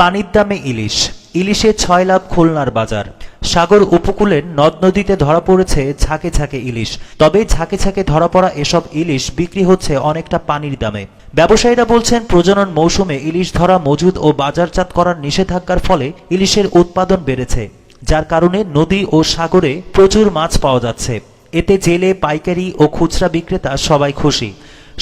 পানির দামে ইলিশ। ইলিশে ছয় লাভ খুলনার বাজার। সাগর উপকূলের নদ নদীতে ধরা পড়েছে ঝাঁকে ঝাঁকে ইলিশ। তবে ঝাঁকে ঝাঁকে ধরা পড়া এসব ইলিশ বিক্রি হচ্ছে অনেকটা পানির দামে। ব্যবসায়ীরা বলছেন, প্রজনন মৌসুমে ইলিশ ধরা মজুদ ও বাজারজাত করার নিষেধাজ্ঞার ফলে ইলিশের উৎপাদন বেড়েছে, যার কারণে নদী ও সাগরে প্রচুর মাছ পাওয়া যাচ্ছে। এতে জেলে, পাইকারি ও খুচরা বিক্রেতা সবাই খুশি।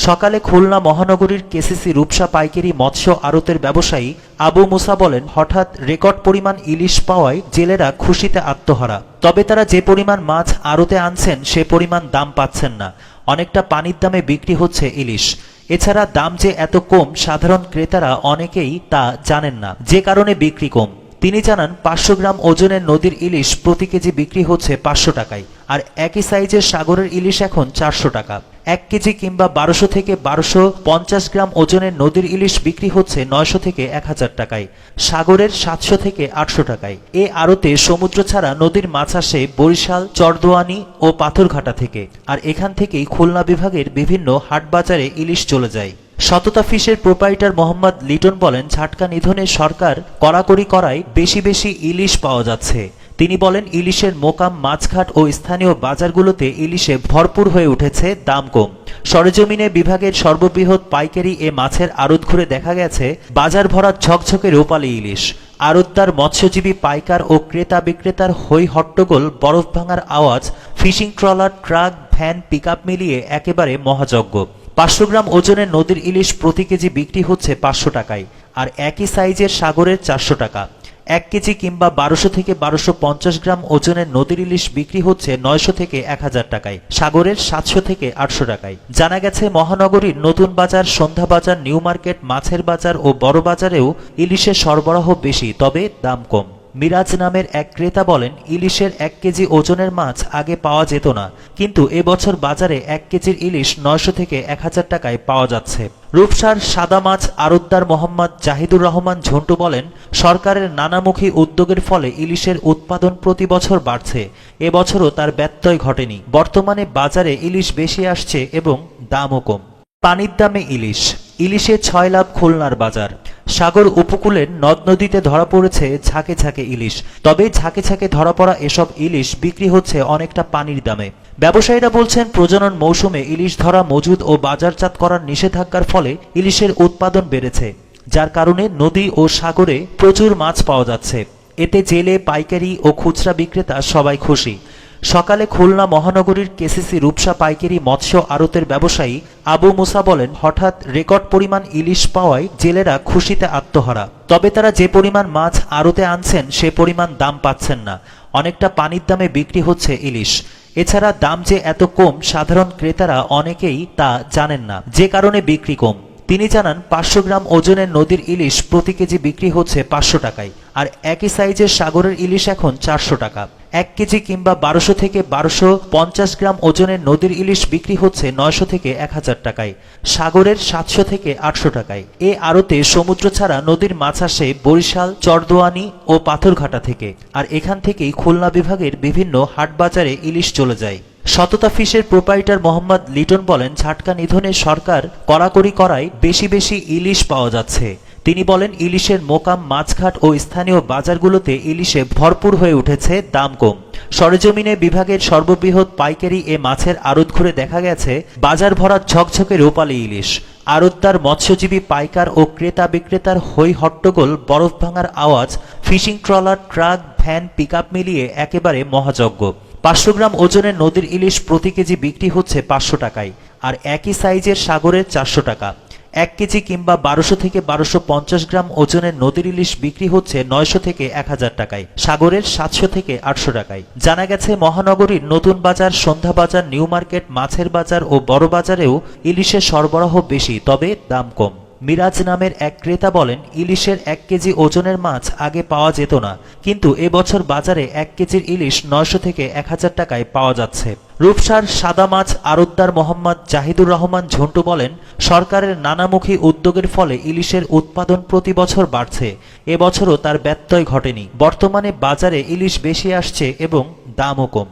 সকালে খুলনা মহানগরীর কেসিসি রূপসা পাইকারি মৎস্য আড়তের ব্যবসায়ী আবু মুসা বলেন, হঠাৎ রেকর্ড পরিমাণ ইলিশ পাওয়ায় জেলেরা খুশিতে আত্মহারা। তবে তারা যে পরিমাণ মাছ আড়তে আনছেন, সে পরিমাণ দাম পাচ্ছেন না। অনেকটা পানির দামে বিক্রি হচ্ছে ইলিশ। এছাড়া দাম যে এত কম, সাধারণ ক্রেতারা অনেকেই তা জানেন না। যে কারণে বিক্রি কম। তিনি জানান, পাঁচশো গ্রাম ওজনের নদীর ইলিশ প্রতি কেজি বিক্রি হচ্ছে পাঁচশো টাকায়। আর একই সাইজের সাগরের ইলিশ এখন চারশো টাকা। এক কেজি কিংবা বারোশো থেকে বারোশো পঞ্চাশ গ্রাম ওজনের নদীর ইলিশ বিক্রি হচ্ছে নয়শো থেকে এক হাজার টাকায়, সাগরের সাতশো থেকে আটশো টাকায়। এ আড়তে সমুদ্র ছাড়া নদীর মাছ আসে বরিশাল, চরদোয়ানি ও পাথরঘাটা থেকে। আর এখান থেকেই খুলনা বিভাগের বিভিন্ন হাটবাজারে ইলিশ চলে যায়। সততা ফিশের প্রোপাইটার মোহাম্মদ লিটন বলেন, ঝাটকা নিধনে সরকার কড়াকড়ি করায় বেশি বেশি ইলিশ পাওয়া যাচ্ছে। তিনি বলেন, ইলিশের মোকাম, মাছঘাট ও স্থানীয় বাজারগুলোতে ইলিশে ভরপুর হয়ে উঠেছে দাম কম। সরেজমিনে বিভাগের সর্ববৃহৎ পাইকারি এ মাছের আড়ত ঘুরে দেখা গেছে, বাজার ভরা ঝকঝকে রূপালী ইলিশ। আড়তদার, মৎস্যজীবী, পাইকার ও ক্রেতা বিক্রেতার হই হট্টগোল, বরফ ভাঙার আওয়াজ, fishing trawler, truck, van, pickup মিলিয়ে একেবারে মহাযজ্ঞ। পাঁচশো গ্রাম ওজনের নদীর ইলিশ প্রতি কেজি বিক্রি হচ্ছে পাঁচশো টাকায়, আর একই সাইজের সাগরের চারশো টাকা। এক কেজি কিংবা বারোশো থেকে বারোশো পঞ্চাশ গ্রাম ওজনের নদীর ইলিশ বিক্রি হচ্ছে নয়শো থেকে এক হাজার টাকায়, সাগরের সাতশো থেকে আটশো টাকায়। জানা গেছে, মহানগরীর নতুন বাজার, সন্ধ্যা বাজার, নিউ মার্কেট, মাছের বাজার ও বড় বাজারেও ইলিশের সরবরাহ বেশি, তবে দাম কম। মিরাজ নামের এক ক্রেতা বলেন, ইলিশের এক কেজি ওজনের মাছ আগে পাওয়া যেত না, কিন্তু এবছর বাজারে এক কেজির ইলিশ নয়শো থেকে এক হাজার টাকায় পাওয়া যাচ্ছে। রূপসার সাদা মাছ আরতদার মোহাম্মদ জাহিদুর রহমান ঝন্টু বলেন, সরকারের নানামুখী উদ্যোগের ফলে ইলিশের উৎপাদন প্রতি বছর বাড়ছে এবছরও তার ব্যত্যয় ঘটেনি। বর্তমানে বাজারে ইলিশ বেশি আসছে এবং দামও কম। পানির দামে ইলিশ। ইলিশে ছয় লাভ খুলনার বাজার। সাগর উপকূলের নদ নদীতে ধরা পড়েছে ঝাঁকে ঝাঁকে ইলিশ। তবে ঝাঁকে ঝাঁকে ধরা পড়া এসব ইলিশ বিক্রি হচ্ছে অনেকটা পানির দামে। ব্যবসায়ীরা বলছেন, প্রজনন মৌসুমে ইলিশ ধরা মজুদ ও বাজারজাত করার নিষেধাজ্ঞার ফলে ইলিশের উৎপাদন বেড়েছে, যার কারণে নদী ও সাগরে প্রচুর মাছ পাওয়া যাচ্ছে। এতে জেলে, পাইকারি ও খুচরা বিক্রেতা সবাই খুশি। সকালে খুলনা মহানগরীর কেসিসি রূপসা পাইকারি মৎস্য আড়তের ব্যবসায়ী আবু মুসা বলেন, হঠাৎ রেকর্ড পরিমাণ ইলিশ পাওয়ায় জেলেরা খুশিতে আত্মহারা। তবে তারা যে পরিমাণ মাছ আড়তে আনছেন, সে পরিমাণ দাম পাচ্ছেন না। অনেকটা পানির দামে বিক্রি হচ্ছে ইলিশ। এছাড়া দাম যে এত কম, সাধারণ ক্রেতারা অনেকেই তা জানেন না। যে কারণে বিক্রি কম। তিনি জানান, পাঁচশো গ্রাম ওজনের নদীর ইলিশ প্রতি কেজি বিক্রি হচ্ছে পাঁচশো টাকায়। আর একই সাইজের সাগরের ইলিশ এখন চারশো টাকা। এক কেজি কিংবা বারোশো থেকে বারোশো পঞ্চাশ গ্রাম ওজনের নদীর ইলিশ বিক্রি হচ্ছে নয়শো থেকে এক হাজার টাকায়, সাগরের সাতশো থেকে আটশো টাকায়। এ আড়তে সমুদ্র ছাড়া নদীর মাছ আসে বরিশাল, চরদোয়ানি ও পাথরঘাটা থেকে। আর এখান থেকেই খুলনা বিভাগের বিভিন্ন হাটবাজারে ইলিশ চলে যায়। সততা ফিশের প্রোপাইটার মোহাম্মদ লিটন বলেন, ঝাটকা নিধনে সরকার কড়াকড়ি করায় বেশি বেশি ইলিশ পাওয়া যাচ্ছে। তিনি বলেন, ইলিশের মোকাম, মাছঘাট ও স্থানীয় বাজারগুলোতে ইলিশে ভরপুর হয়ে উঠেছে দাম কম। সরেজমিনে বিভাগের সর্ববৃহৎ পাইকারি এ মাছের আড়ত ঘুরে দেখা গেছে, বাজার ভরা ঝকঝকে রূপালী ইলিশ। আড়তদার, মৎস্যজীবী, পাইকার ও ক্রেতা বিক্রেতার হই হট্টগোল, বরফ ভাঙার আওয়াজ, fishing trawler, truck, van, pickup মিলিয়ে একেবারে মহাযজ্ঞ। পাঁচশো গ্রাম ওজনের নদীর ইলিশ প্রতি কেজি বিক্রি হচ্ছে পাঁচশো টাকায়, আর একই সাইজের সাগরের চারশো টাকা। এক কেজি কিংবা বারোশো থেকে বারোশো পঞ্চাশ গ্রাম ওজনের নদীর ইলিশ বিক্রি হচ্ছে নয়শো থেকে এক হাজার টাকায়, সাগরের সাতশো থেকে আটশো টাকায়। জানা গেছে, মহানগরীর নতুন বাজার, সন্ধ্যা বাজার, নিউ মার্কেট, মাছের বাজার ও বড় বাজারেও ইলিশের সরবরাহ বেশি, তবে দাম কম। মিরাজ নামের এক ক্রেতা বলেন, ইলিশের এক কেজি ওজনের মাছ আগে পাওয়া যেত না, কিন্তু এবছর বাজারে এক কেজির ইলিশ নয়শো থেকে এক হাজার টাকায় পাওয়া যাচ্ছে। রূপসার সাদা মাছ আড়তদার মোহাম্মদ জাহিদুর রহমান ঝন্টু বলেন, সরকারের নানামুখী উদ্যোগের ফলে ইলিশের উৎপাদন প্রতি বছর বাড়ছে। এবছরও তার ব্যত্যয় ঘটেনি। বর্তমানে বাজারে ইলিশ বেশি আসছে এবং দামও কম।